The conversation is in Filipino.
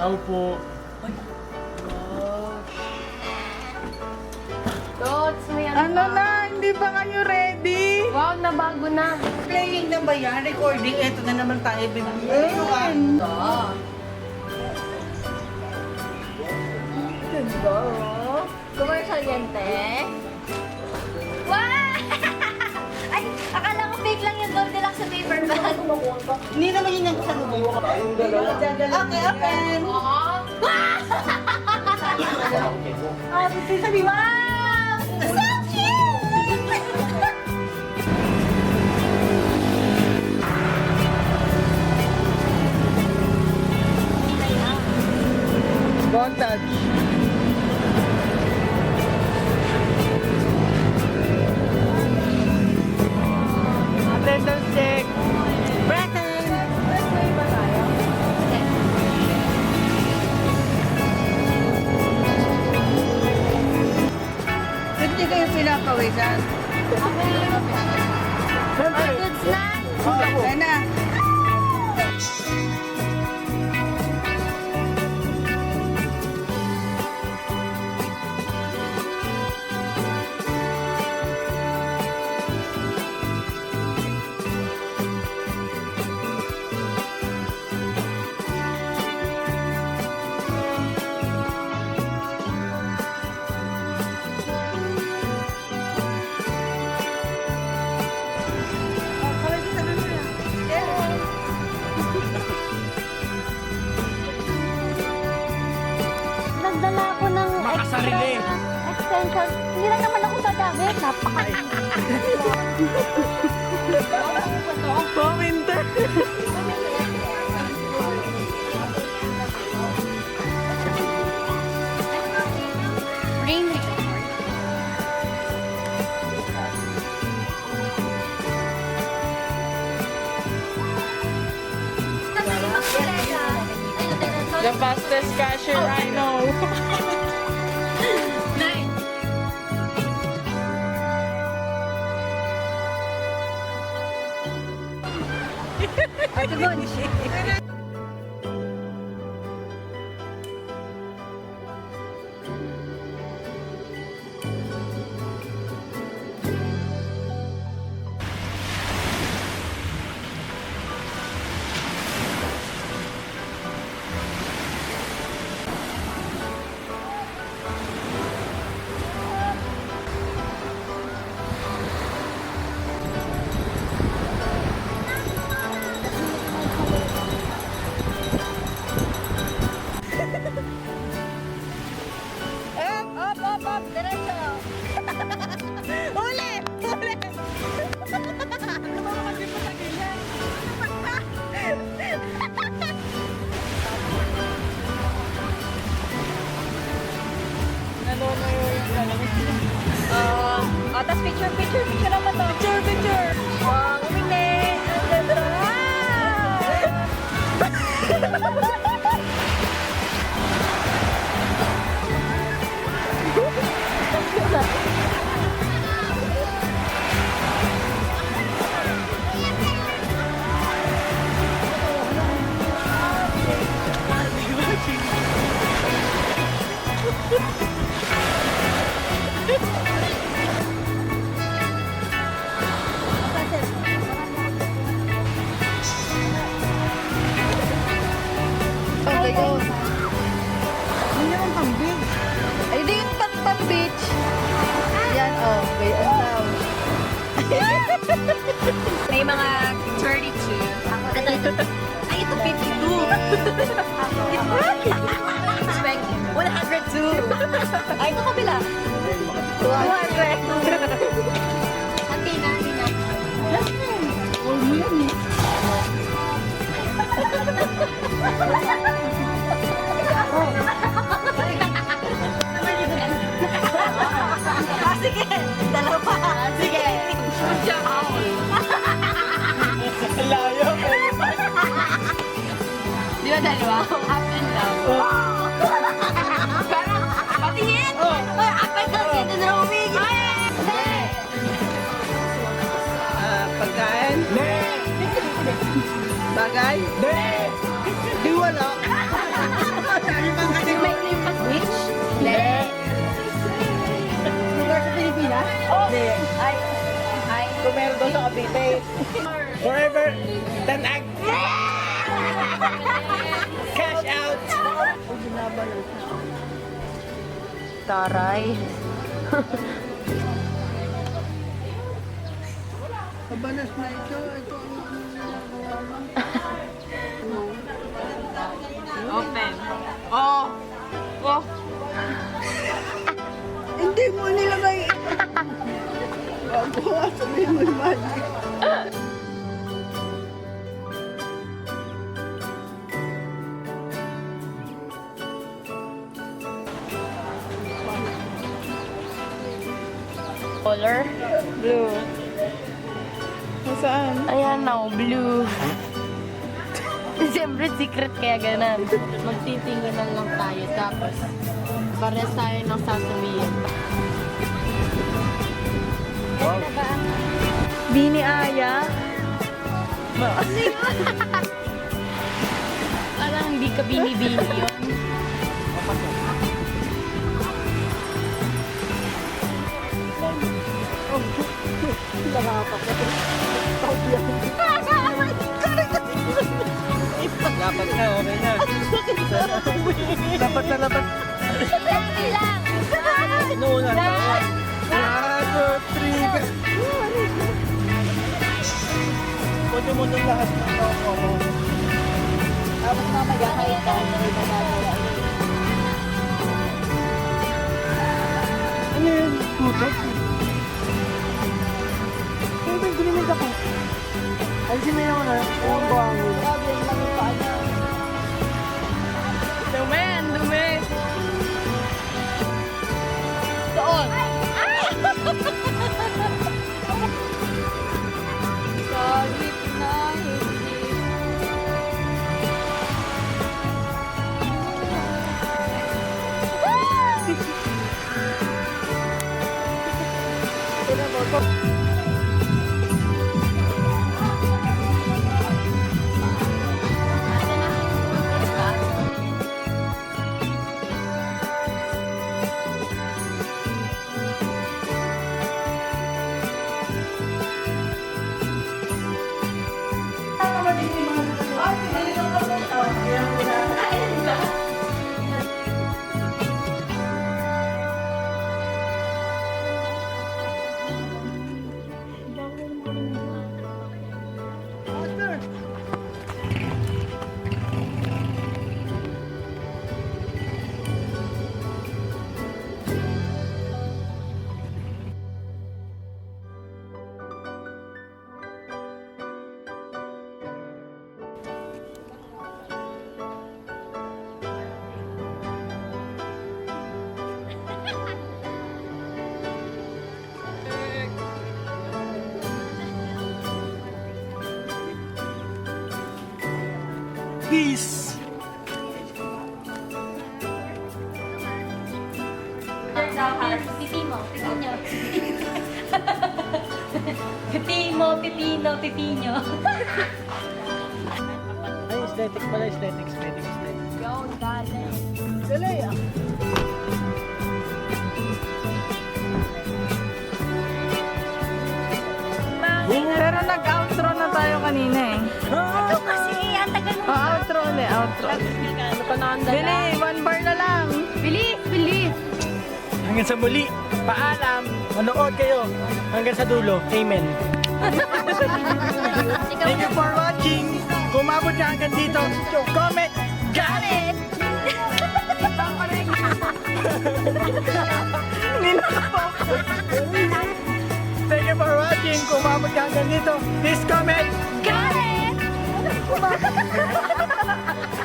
Tao po. Tots, may Ano na? Hindi ba kayo ready? Wow, nabago na. Playing na ba yan? Recording? Ito na naman tayo bibigyan. Ganda, oh. Commercial yan, te. Hindi naman yun ang kasalubong. Okay, open. Ah, buti sabi, wow! All goods na? Ayan extension. Hindi lang naman ako gagamit. Napaka... Commenter. Rain. The fastest cashier I know. Hadi görüşürüz. Okay, go. Hindi naman pambig. Ay, di yung pang pang beach. Yan, oh. May mga 32. Ito, ito. Ay, ito 52. Expect 102. Ay, ito kabila. 200. Hindi na, hindi na. Last time. All mo yan eh. Ah, sige. Dalawa. Sige. Layo. Di ba dalawa? Up and down. Forever, tanag. Cash out. Taray. Kabanas na ito. Ito Open. Oh. Oh. Hindi mo nilagay. Nga sabihin mo yung magic. Color? Blue. Saan? Ayan na, oh, blue. Siyempre, secret kaya ganun. Magtitinginan lang tayo, tapos pares tayo ng sasabihin. Bini Aya. Parang hindi ka binibini yun. Dapat na, okay na. Dapat na, dapat. Dali lang! Inuunan ka. Pwede mo nung lahat ng tao mo. Tapos mamaya kayo tayo na iba gagawa. Ano yun? Puto? Ano ba yung ginimig ako? Alisin mo yung ano? Yung buhangin. Peace! Pipi mo, pipinyo. pipi mo, pipino, pipinyo. Ay, aesthetic pala, aesthetic, aesthetic, aesthetic. Yo, galing. Dali ah. Pero nag-outro na tayo kanina eh. Bili, one bar na lang. Bilis, bilis. Hanggang sa muli, paalam, manood kayo hanggang sa dulo. Amen. Thank you for watching. Kung umabot ka hanggang dito, comment, got it! Thank you for watching. Kung umabot ka hanggang dito, please comment, Got 我们还